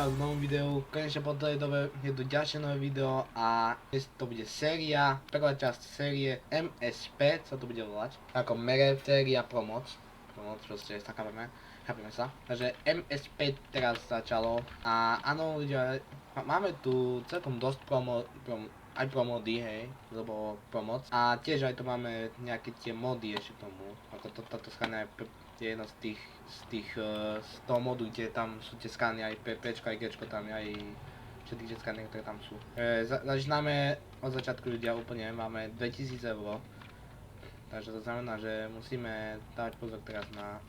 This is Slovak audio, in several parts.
vítam v novom videu. Konečne po tej dobe je tu ďalšie nové video a dnes to bude séria, prvá časť série MSP, sa to bude volať. Ako séria Promoc. Promoc, proste stakávame, chápeme sa. Takže MSP teraz začalo a áno ľudia, má- máme tu celkom dosť promo, prom, aj promody, hej, lebo pomoc. A tiež aj tu máme nejaké tie mody ešte tomu, ako to, táto p- je jedno z tých, z tých, uh, z toho modu, kde tam sú tie skany, aj P, Pčko, aj Gčko, tam aj všetky tie skany, ktoré tam sú. E, za, začíname od začiatku ľudia úplne, máme 2000 eur. Takže to znamená, že musíme dávať pozor teraz na,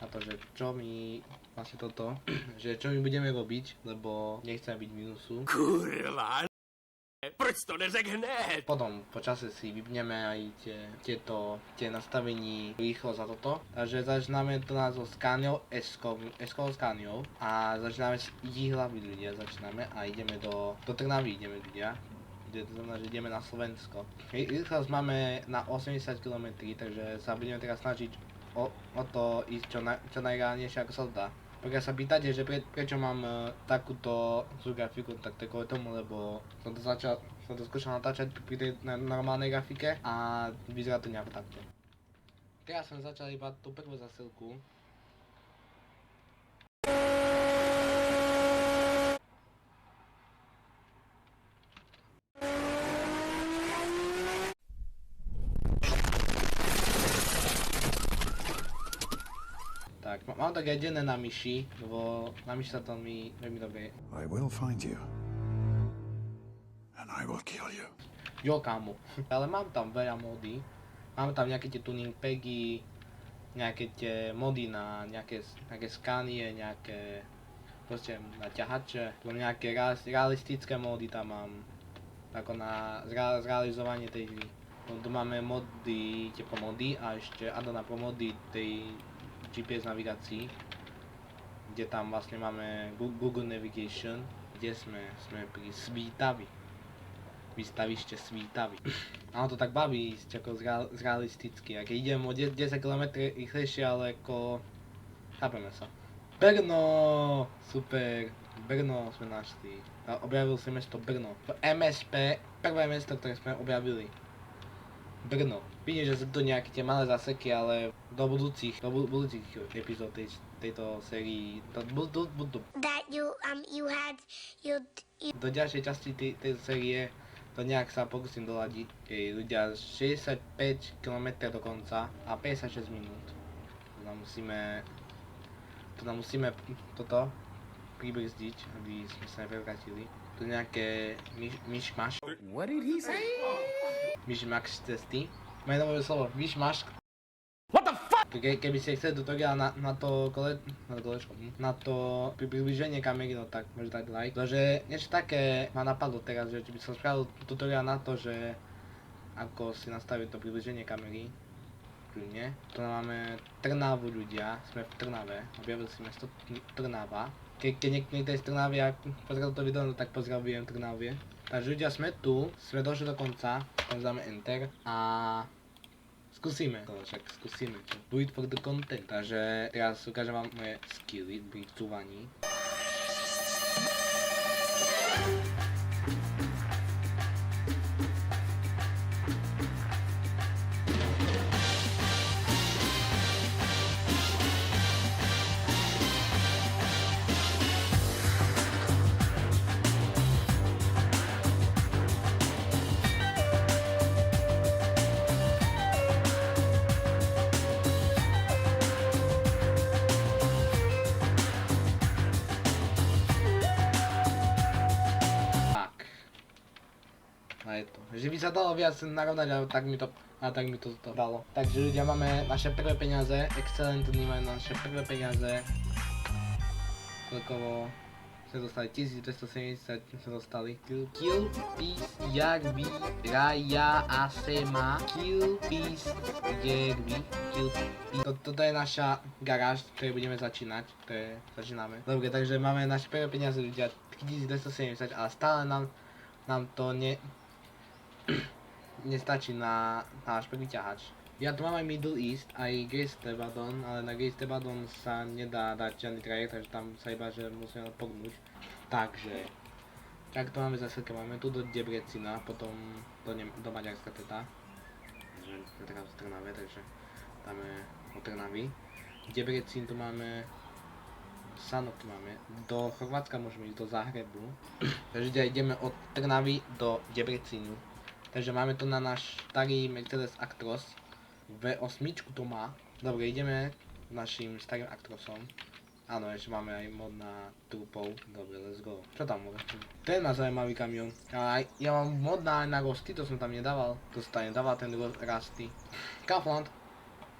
na to, že čo my vlastne toto, že čo my budeme robiť, lebo nechceme byť minusu. Kurva, proč to neřek hned? Potom po čase si vypneme aj tie, tieto tie nastavení rýchlo za toto. Takže začíname to nás so Scaniou, S-kou Scaniou a začíname s Jihlavy ľudia, začíname a ideme do, do Trnavy ideme ľudia. To znamená, že ideme na Slovensko. Rýchlosť máme na 80 km, takže sa budeme teraz snažiť o, o to ísť čo, na, čo najreálnejšie ako sa dá. Pokiaľ sa pýtate, že pre, prečo mám e, takúto grafiku, tak to kvôli tomu, lebo som to začal, som to skúšal natáčať pri tej na- normálnej grafike a vyzerá to nejako takto. Teraz som začal iba tú prvú zasilku. Tak, má- mám tak jedené na myši, lebo na myši sa to mi veľmi dobre I will find you. Will kill you. Jo, kámo. Ale mám tam veľa mody. Mám tam nejaké tie tuning pagy, nejaké tie mody na nejaké, nejaké skanie, nejaké proste na ťahače, nejaké real- realistické mody tam mám. Ako na zrealizovanie tej hry. Potom tu máme mody, tie pomody a ešte add-on na pomody tej GPS navigácii. Kde tam vlastne máme Google Navigation, kde sme, sme pri Svítavi výstavište Svítavy. A to tak baví ísť ako zreal, zrealisticky. A keď idem o 10, 10 km rýchlejšie, ale ako... Chápeme sa. Brno! Super! Brno sme našli. A objavil si mesto Brno. V MSP, prvé mesto, ktoré sme objavili. Brno. Vidím, že sú to nejaké tie malé zaseky, ale do budúcich, do bu- budúcich epizód tej, tejto sérii, do, budú, that you um you do ďalšej časti tej, tej série to nejak sa pokúsim doladiť. Keď ľudia 65 km do konca a 56 minút. To nám musíme to nám musíme toto pribrzdiť, aby sme sa neprevratili. Tu nejaké myš, myšmaš, What did he say? myšmaš cesty. Moje nové slovo, myšmaš. Ke, keby ste chceli tutoriál na, na to kole, na to kolečko, hm, na to pri približenie kamery, no tak môžete dať like. Pretože niečo také ma napadlo teraz, že či by som spravil tutoriál na to, že ako si nastaviť to približenie kamery. Kľudne. Tu máme Trnavu ľudia, sme v Trnave, objavili si mesto Tr- Trnava. Ke, keď niek- niekto je z Trnavy a pozrel to video, no tak pozdravujem Trnavie. Takže ľudia sme tu, sme došli do konca, tam dáme enter a Skúsime, to však skúsime, čo? Do it for the content. Takže teraz ukážem vám moje skilly pri cúvaní. A je to. Že by sa dalo viac narovnať, ale tak mi to, a tak mi to, to dalo. Takže ľudia máme naše prvé peniaze, excelentní máme naše prvé peniaze. Celkovo sme dostali 1270 sme dostali. Kill, kill peace, by, raja a sema. Kill peace, by, kill peace. To, toto je naša garáž, v ktorej budeme začínať, ktoré začíname. Dobre, takže máme naše prvé peniaze ľudia 1270, ale stále nám, nám to ne, nestačí na, na náš prvý ťahač. Ja tu aj Middle East, aj Geistebadon, ale na Geistebadon sa nedá dať žiadny trajekt, takže tam sa iba, že musíme pognúť. Takže, tak to máme zase, máme tu do Debrecina, potom do, Nem- do Maďarska teda. Je teraz Trnave, takže tam je od Trnavy. Debrecin tu máme, Sanok tu máme, do Chorvátska môžeme ísť do Zahrebu. takže ide- ideme od Trnavy do Debrecinu. Takže máme tu na náš starý Mercedes Actros. V8 to má. Dobre, ideme našim starým Actrosom. Áno, ešte máme aj mod na trupov. Dobre, let's go. Čo tam môže? Ten má zaujímavý kamión. A ja mám mod na, na Rosty, to som tam nedával. To sa tam nedával ten Ro- Rusty.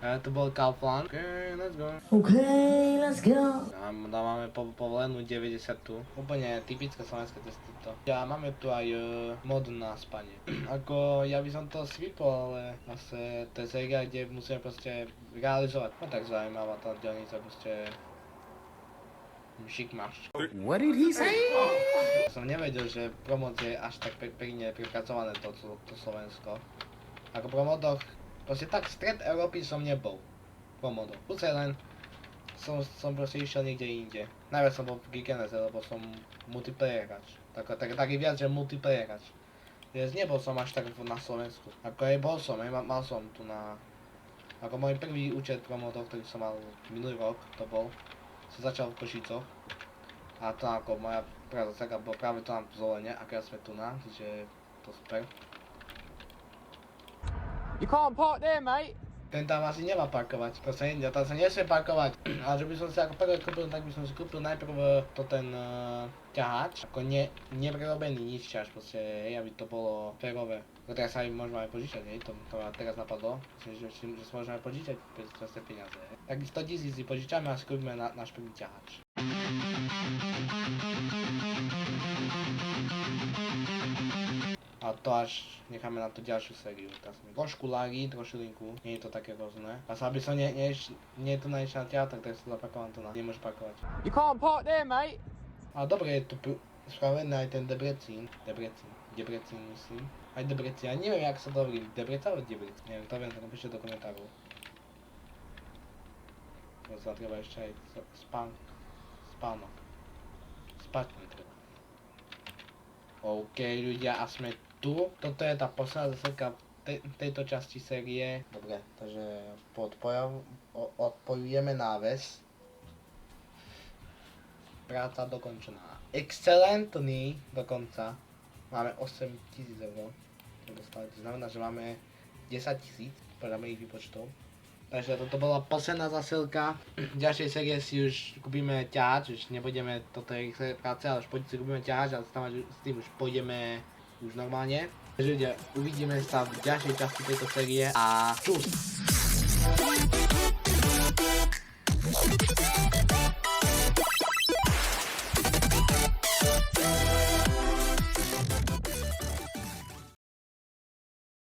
E, to bol Kaufland. Ok, let's go. Okay, let's go. Tam, tam máme po, povolenú 90 tu. Úplne typické slovenské testy to. Ja máme tu aj e, mod na spanie. Ako ja by som to svypol, ale zase to je séria, kde musíme proste realizovať. No tak zaujímavá tá dielnica proste šikmaš. What did he say? Som nevedel, že promoc je až tak pe- pekne prepracované to, to, to Slovensko. Ako po modoch, proste tak stred Európy som nebol. Po modoch. Pucej len som, som proste išiel niekde inde. Najviac som bol v Geekenese, lebo som multiplayer hráč. Tak, tak, taký viac, že multiplayer hráč. Viac nebol som až tak na Slovensku. Ako aj bol som, aj, mal, mal som tu na... Ako môj prvý účet pro modov, ktorý som mal minulý rok, to bol, som začal v Košicoch. A to ako moja zasaka bola práve to na zvolenie, aké sme tu na, čiže to super. You can't park there, mate. Ten tam asi nemá parkovať, to sa inde, tam sa nesmie parkovať. Ale že by som si ako prvé kúpil, tak by som si kúpil najprv eh, to ten uh, ťahač, ako ne, neprerobený nič ťaž, proste, hej, aby to bolo férové. No teraz sa aj môžeme aj požičať, hej, to, to ma teraz napadlo, myslím, že, že, že si môžeme aj požičať proste peniaze, hej. Tak 100 tisíc si požičame a si kúpime na, náš prvý ťahač. To až necháme na tú ďalšiu sériu. Teraz mi trošku lagí, trošku linku, nie je to také rôzne. A aby som nie, nie, nie je tu na na teatr, tak sa zapakovám tu na. Nemôžeš parkovať. You can't park there, mate. A dobre je tu pr- spravený aj ten Debrecín. Debrecín. Debrecín myslím. Aj Debrecín. Ja neviem, jak sa to hovorí. Debrecín alebo Debrecín? Neviem, to viem, tak napíšte do komentárov. To sa treba ešte aj spán... spánok. Spať mi treba. OK ľudia, a sme tu. Toto je tá posledná zasadka te, tejto časti série. Dobre, takže podpojav, odpojujeme náves. Práca dokončená. Excelentný dokonca. Máme 8000 eur. To znamená, že máme 10 tisíc podľa mojich výpočtov. Takže toto bola posledná zasilka. V ďalšej série si už kúpime ťahač, už nebudeme toto je rýchle práce, ale už si kúpime ťahač a s tým už pôjdeme już normalnie. Żydzie, uwidzimy się w dalszej części tego serię, a cóż!